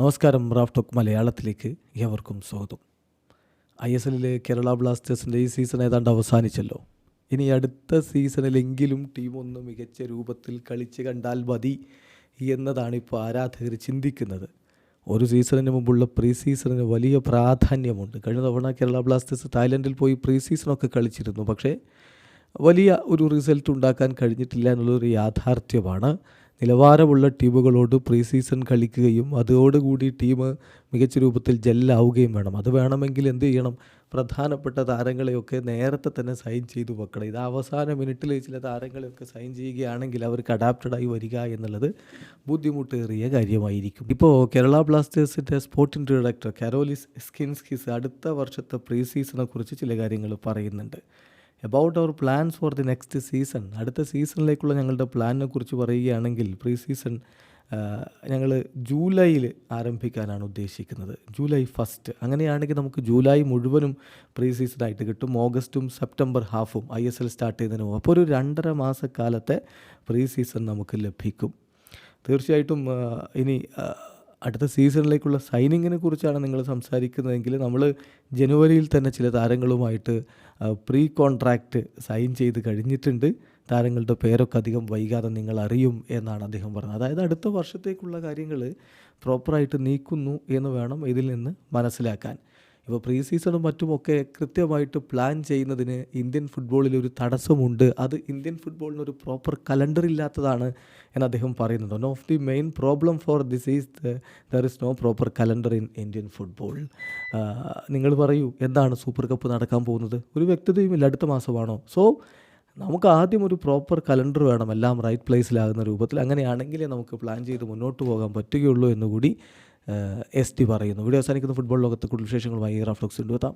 നമസ്കാരം Raf talk മലയാളത്തിലേക്ക് ഏവർക്കും സ്വാഗതം. ഐ എസ് എല്ലിലെ കേരള ബ്ലാസ്റ്റേഴ്സിന്റെ ഈ സീസൺ ഏതാണ്ട് അവസാനിച്ചല്ലോ. ഇനി അടുത്ത സീസണിലെങ്കിലും ടീം ഒന്ന് മികച്ച രൂപത്തിൽ കളിച്ച് കണ്ടാൽ മതി എന്നതാണ് ഇപ്പോൾ ആരാധകർ ചിന്തിക്കുന്നത്. ഒരു സീസണിന് മുമ്പുള്ള പ്രീ സീസണിന് വലിയ പ്രാധാന്യമുണ്ട്. കഴിഞ്ഞ തവണ കേരള ബ്ലാസ്റ്റേഴ്സ് തായ്ലൻഡിൽ പോയി പ്രീ സീസണൊക്കെ കളിച്ചിരുന്നു. പക്ഷേ വലിയ ഒരു റിസൾട്ട് ഉണ്ടാക്കാൻ കഴിഞ്ഞിട്ടില്ല എന്നുള്ളൊരു യാഥാർത്ഥ്യമാണ്. നിലവാരമുള്ള ടീമുകളോട് പ്രീ സീസൺ കളിക്കുകയും അതോടുകൂടി ടീം മികച്ച രൂപത്തിൽ ജെല്ലാവുകയും വേണം. അത് വേണമെങ്കിൽ എന്ത് ചെയ്യണം? പ്രധാനപ്പെട്ട താരങ്ങളെയൊക്കെ നേരത്തെ തന്നെ സൈൻ ചെയ്തു വെക്കണം. ഇത് അവസാന മിനിറ്റിൽ ചില താരങ്ങളെയൊക്കെ സൈൻ ചെയ്യുകയാണെങ്കിൽ അവർക്ക് അഡാപ്റ്റഡായി വരിക എന്നുള്ളത് ബുദ്ധിമുട്ടേറിയ കാര്യമായിരിക്കും. ഇപ്പോൾ കേരള ബ്ലാസ്റ്റേഴ്സിന്റെ സ്പോർട്ടിംഗ് ഡയറക്ടർ കാരോലിസ് സ്കിൻസ്കിസ് അടുത്ത വർഷത്തെ പ്രീ സീസണെക്കുറിച്ച് ചില കാര്യങ്ങൾ പറയുന്നുണ്ട്. About our plans for the next season അടുത്ത സീസണിലേക്കുള്ള ഞങ്ങളുടെ പ്ലാനിനെ കുറിച്ച് പറയുകയാണെങ്കിൽ പ്രീ സീസൺ ഞങ്ങൾ ജൂലൈയിൽ ആരംഭിക്കാനാണ് ഉദ്ദേശിക്കുന്നത്. ജൂലൈ ഫസ്റ്റ് അങ്ങനെയാണെങ്കിൽ നമുക്ക് ജൂലൈ മുഴുവനും പ്രീ സീസൺ ആയിട്ട് കിട്ടും. ഓഗസ്റ്റും സെപ്റ്റംബർ ഹാഫും ഐ എസ് എൽ സ്റ്റാർട്ട് ചെയ്യുന്നതിന് മുമ്പ്. അപ്പോൾ ഒരു രണ്ടര മാസക്കാലത്തെ പ്രീ സീസൺ നമുക്ക് ലഭിക്കും. തീർച്ചയായിട്ടും ഇനി അടുത്ത സീസണിലേക്കുള്ള സൈനിങ്ങിനെ കുറിച്ചാണ് നിങ്ങൾ സംസാരിക്കുന്നതെങ്കിൽ നമ്മൾ ജനുവരിയിൽ തന്നെ ചില താരങ്ങളുമായിട്ട് പ്രീ കോൺട്രാക്റ്റ് സൈൻ ചെയ്ത് കഴിഞ്ഞിട്ടുണ്ട്. താരങ്ങളുടെ പേരൊക്കെ അധികം വൈകാതെ നിങ്ങൾ അറിയും എന്നാണ് അദ്ദേഹം പറഞ്ഞത്. അതായത് അടുത്ത വർഷത്തേക്കുള്ള കാര്യങ്ങൾ പ്രോപ്പറായിട്ട് നീക്കുന്നു എന്ന് വേണം ഇതിൽ നിന്ന് മനസ്സിലാക്കാൻ. ഇപ്പോൾ പ്രീ സീസണും മറ്റുമൊക്കെ കൃത്യമായിട്ട് പ്ലാൻ ചെയ്യുന്നതിന് ഇന്ത്യൻ ഫുട്ബോളിൽ ഒരു തടസ്സമുണ്ട്. അത് ഇന്ത്യൻ ഫുട്ബോളിന് ഒരു പ്രോപ്പർ കലണ്ടർ ഇല്ലാത്തതാണ് എന്ന് അദ്ദേഹം പറയുന്നത് one of the main problem for this is there is no proper calendar in Indian football നിങ്ങൾ പറയൂ എന്താണ് സൂപ്പർ കപ്പ് നടക്കാൻ പോകുന്നത്? ഒരു വ്യക്തതയുമില്ല അടുത്ത മാസമാണോ? സോ നമുക്ക് ആദ്യം ഒരു പ്രോപ്പർ കലണ്ടർ വേണം. എല്ലാം റൈറ്റ് പ്ലേസിലാകുന്ന രൂപത്തിൽ. അങ്ങനെയാണെങ്കിലേ നമുക്ക് പ്ലാൻ ചെയ്ത് മുന്നോട്ട് പോകാൻ പറ്റുകയുള്ളൂ എന്നുകൂടി എസ് ടി പറയുന്നു. വീഡിയോ അവസാനിക്കുന്ന. ഫുട്ബോൾ ലോകത്ത് കൂടുതൽ വിശേഷങ്ങളുമായി റഫ്ലോക്സ് കൊണ്ടുവെത്താം